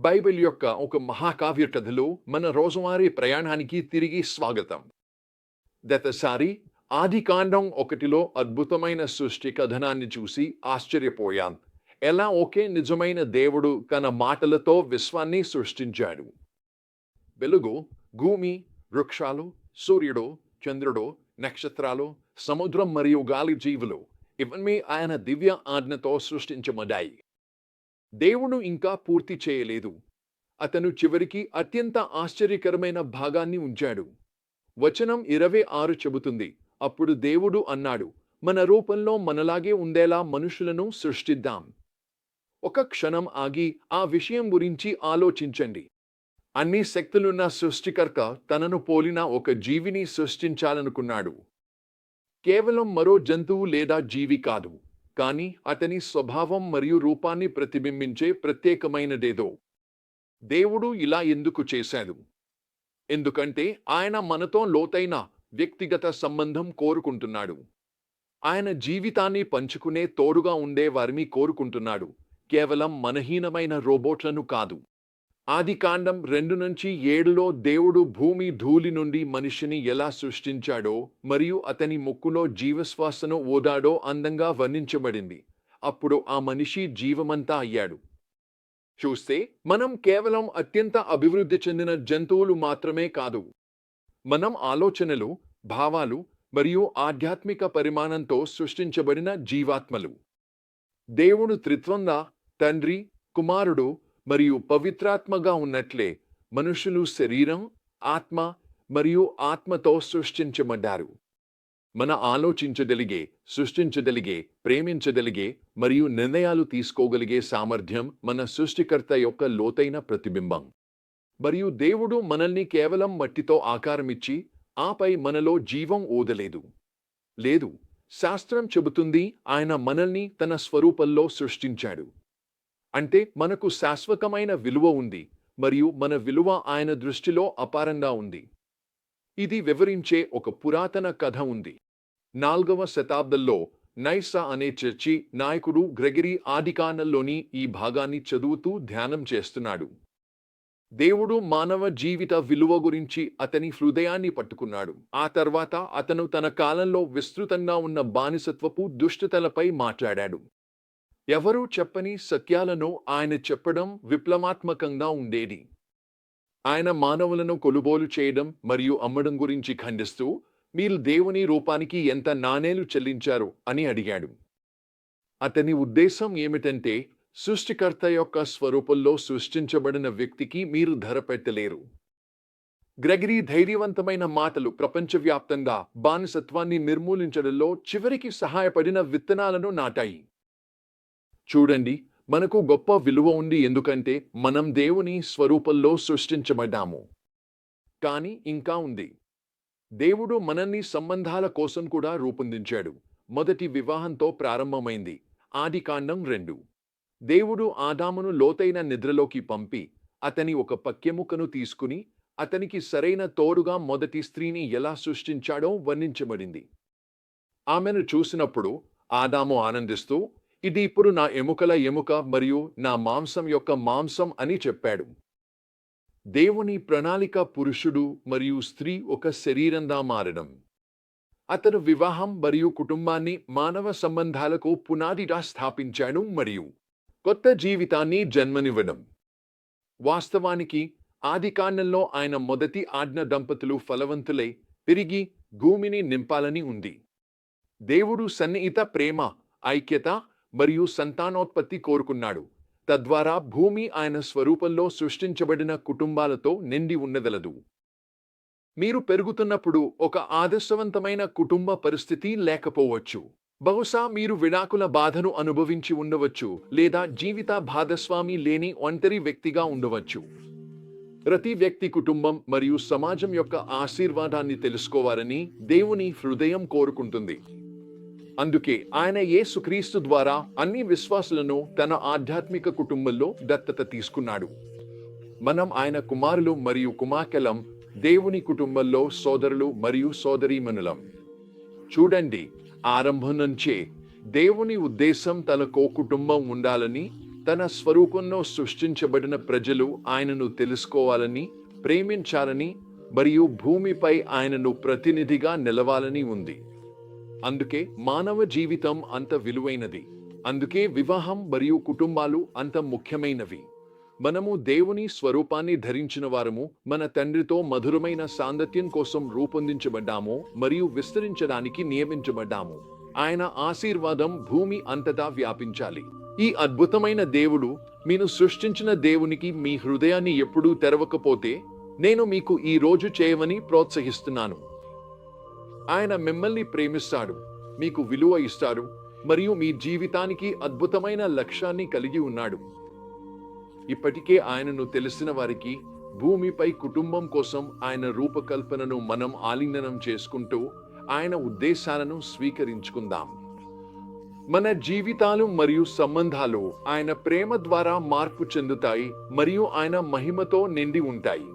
Bible యొక్క ఒక మహాకావ్య కథలో మన రోజువారీ ప్రయాణానికి తిరిగి స్వాగతం. గతసారి ఆది కాండం ఒకటిలో అద్భుతమైన సృష్టి కథనాన్ని చూసి ఆశ్చర్యపోయాం. ఎలా ఒకే నిజమైన దేవుడు తన మాటలతో విశ్వాన్ని సృష్టించాడు? వెలుగు భూమి వృక్షాలు సూర్యుడు చంద్రుడు నక్షత్రాలు సముద్రం మరియు గాలి జీవులు ఇవన్నీ ఆయన దివ్య ఆజ్ఞతో సృష్టించబడ్డాయి. దేవుడు ఇంకా పూర్తి చేయలేదు. అతను చివరికి అత్యంత ఆశ్చర్యకరమైన భాగాన్ని ఉంచాడు. వచనం ఇరవై ఆరు చెబుతుంది. అప్పుడు దేవుడు అన్నాడు మన రూపంలో మనలాగే ఉండేలా మనుషులను సృష్టిద్దాం. ఒక క్షణం ఆగి ఆ విషయం గురించి ఆలోచించండి. అన్ని శక్తులున్న సృష్టికర్త తనను పోలిన ఒక జీవిని సృష్టించాలనుకున్నాడు. కేవలం మరో జంతువు లేదా జీవి కాదు. కానీ అతని స్వభావం మరియు రూపాన్ని ప్రతిబింబించే ప్రత్యేకమైనదేదో. దేవుడు ఇలా ఎందుకు చేశాడు? ఎందుకంటే ఆయన మనతో లోతైన వ్యక్తిగత సంబంధం కోరుకుంటున్నాడు. ఆయన జీవితాన్ని పంచుకునే తోడుగా ఉండే వారిని కోరుకుంటున్నాడు. కేవలం మనహీనమైన రోబోట్లను కాదు. ఆది కాండం రెండు నుంచి ఏడులో దేవుడు భూమి ధూళి నుండి మనిషిని ఎలా సృష్టించాడో మరియు అతని ముక్కులో జీవశ్వాసను ఓదాడో అందంగా వర్ణించబడింది. అప్పుడు ఆ మనిషి జీవమంతా అయ్యాడు. చూస్తే మనం కేవలం అత్యంత అభివృద్ధి చెందిన జంతువులు మాత్రమే కాదు. మనం ఆలోచనలు భావాలు మరియు ఆధ్యాత్మిక పరిమాణంతో సృష్టించబడిన జీవాత్మలు. దేవుడు త్రిత్వంగా తండ్రి కుమారుడు మరియు పవిత్రాత్మగా ఉన్నట్లే మనుషులు శరీరం ఆత్మ మరియు ఆత్మతో సృష్టించబడ్డారు. మన ఆలోచించగలిగే సృష్టించగలిగే ప్రేమించగలిగే మరియు నిర్ణయాలు తీసుకోగలిగే సామర్థ్యం మన సృష్టికర్త యొక్క లోతైన ప్రతిబింబం. మరియు దేవుడు మనల్ని కేవలం మట్టితో ఆకారమిచ్చి ఆపై మనలో జీవం ఓదలేదు లేదు శాస్త్రం చెబుతుంది ఆయన మనల్ని తన స్వరూపంలో సృష్టించాడు. అంటే మనకు శాశ్వతమైన విలువ ఉంది మరియు మన విలువ ఆయన దృష్టిలో అపారంగా ఉంది. ఇది వివరించే ఒక పురాతన కథ ఉంది. నాల్గవ శతాబ్దంలో నైసా అనే చర్చి నాయకుడు గ్రెగరీ ఆదికానంలోని ఈ భాగాన్ని చదువుతూ ధ్యానం చేస్తున్నాడు. దేవుడు మానవ జీవిత విలువ గురించి అతని హృదయాన్ని పట్టుకున్నాడు. ఆ తర్వాత అతను తన కాలంలో విస్తృతంగా ఉన్న బానిసత్వపు దుష్టతలపై మాట్లాడాడు. ఎవరూ చెప్పని సత్యాలను ఆయన చెప్పడం విప్లవాత్మకంగా ఉండేది. ఆయన మానవులను కొలుబోలు చేయడం మరియు అమ్మడం గురించి ఖండిస్తూ మీరు దేవుని రూపానికి ఎంత నాణేలు చెల్లించారు అని అడిగాడు. అతని ఉద్దేశం ఏమిటంటే సృష్టికర్త యొక్క స్వరూపంలో సృష్టించబడిన వ్యక్తికి మీరు ధర పెట్టలేరు. గ్రెగరీ ధైర్యవంతమైన మాటలు ప్రపంచవ్యాప్తంగా బానిసత్వాన్ని నిర్మూలించడంలో చివరికి సహాయపడిన విత్తనాలను నాటాయి. చూడండి మనకు గొప్ప విలువ ఉంది ఎందుకంటే మనం దేవుని స్వరూపంలో సృష్టించబడ్డాము. కానీ ఇంకా ఉంది. దేవుడు మనల్ని సంబంధాల కోసం కూడా రూపొందించాడు. మొదటి వివాహంతో ప్రారంభమైంది. ఆది కాండం రెండు. దేవుడు ఆదామును లోతైన నిద్రలోకి పంపి అతని ఒక పక్యముకను తీసుకుని అతనికి సరైన తోడుగా మొదటి స్త్రీని ఎలా సృష్టించాడో వర్ణించబడింది. ఆమెను చూసినప్పుడు ఆదాము ఆనందిస్తూ ఇది ఇప్పుడు నా ఎముకల ఎముక మరియు నా మాంసం యొక్క మాంసం అని చెప్పాడు. దేవుని ప్రణాళిక పురుషుడు మరియు స్త్రీ ఒక శరీరంగా మారడం. అతను వివాహం మరియు కుటుంబాన్ని మానవ సంబంధాలకు పునాదిగా స్థాపించాడు మరియు కొత్త జీవితాన్ని జన్మనివ్వడం. వాస్తవానికి ఆదికాండంలో ఆయన మొదటి ఆజ్ఞ దంపతులు ఫలవంతులై తిరిగి భూమిని నింపాలని ఉంది. దేవుడు సన్నిహిత ప్రేమ ఐక్యత మరియు సంతానోత్పత్తి కోరుకున్నాడు. తద్వారా భూమి ఆయన స్వరూపంలో సృష్టించబడిన కుటుంబాలతో నిండి ఉన్నదలదు మీరు పెరుగుతున్నప్పుడు ఒక ఆదర్శవంతమైన కుటుంబ పరిస్థితి లేకపోవచ్చు. బహుశా మీరు విడాకుల బాధను అనుభవించి ఉండవచ్చు లేదా జీవిత భాగస్వామి లేని ఒంటరి వ్యక్తిగా ఉండవచ్చు. ప్రతి వ్యక్తి కుటుంబం మరియు సమాజం యొక్క ఆశీర్వాదాన్ని తెలుసుకోవాలని దేవుని హృదయం కోరుకుంటుంది. అందుకే ఆయన యేసుక్రీస్తు ద్వారా అన్ని విశ్వాసులను తన ఆధ్యాత్మిక కుటుంబంలో దత్తత తీసుకున్నాడు. మనం ఆయన కుమారులు మరియు కుమార్తెలం దేవుని కుటుంబంలో సోదరులు మరియు సోదరీమణులం. చూడండి ఆరంభం నుంచే దేవుని ఉద్దేశం తనకో కుటుంబం ఉండాలని తన స్వరూపంలో సృష్టించబడిన ప్రజలు ఆయనను తెలుసుకోవాలని ప్రేమించాలని మరియు భూమిపై ఆయనను ప్రతినిధిగా నిలవాలని ఉంది. అందుకే మానవ జీవితం అంత విలువైనది. అందుకే వివాహం మరియు కుటుంబాలు అంత ముఖ్యమైనవి. మనము దేవుని స్వరూపాన్ని ధరించిన వారము మన తండ్రితో మధురమైన సాంగత్యం కోసం రూపొందించబడ్డాము మరియు విస్తరించడానికి నియమించబడ్డాము. ఆయన ఆశీర్వాదం భూమి అంతటా వ్యాపించాలి. ఈ అద్భుతమైన దేవుడు మీను సృష్టించిన దేవునికి మీ హృదయాన్ని ఎప్పుడూ తెరవకపోతే నేను మీకు ఈ రోజు చేయమని ప్రోత్సహిస్తున్నాను. ఆయన మిమ్మల్ని ప్రేమిస్తాడు మీకు విలువ ఇస్తాడు మరియు మీ జీవితానికి అద్భుతమైన లక్ష్యాన్ని కలిగి ఉన్నాడు. ఇప్పటికే ఆయనను తెలిసిన వారికి భూమిపై కుటుంబం కోసం ఆయన రూపకల్పనను మనం ఆలింగనం చేసుకుంటూ ఆయన ఉద్దేశాలను స్వీకరించుకుందాం. మన జీవితాలు మరియు సంబంధాలు ఆయన ప్రేమ ద్వారా మార్పు చెందుతాయి మరియు ఆయన మహిమతో నిండి ఉంటాయి.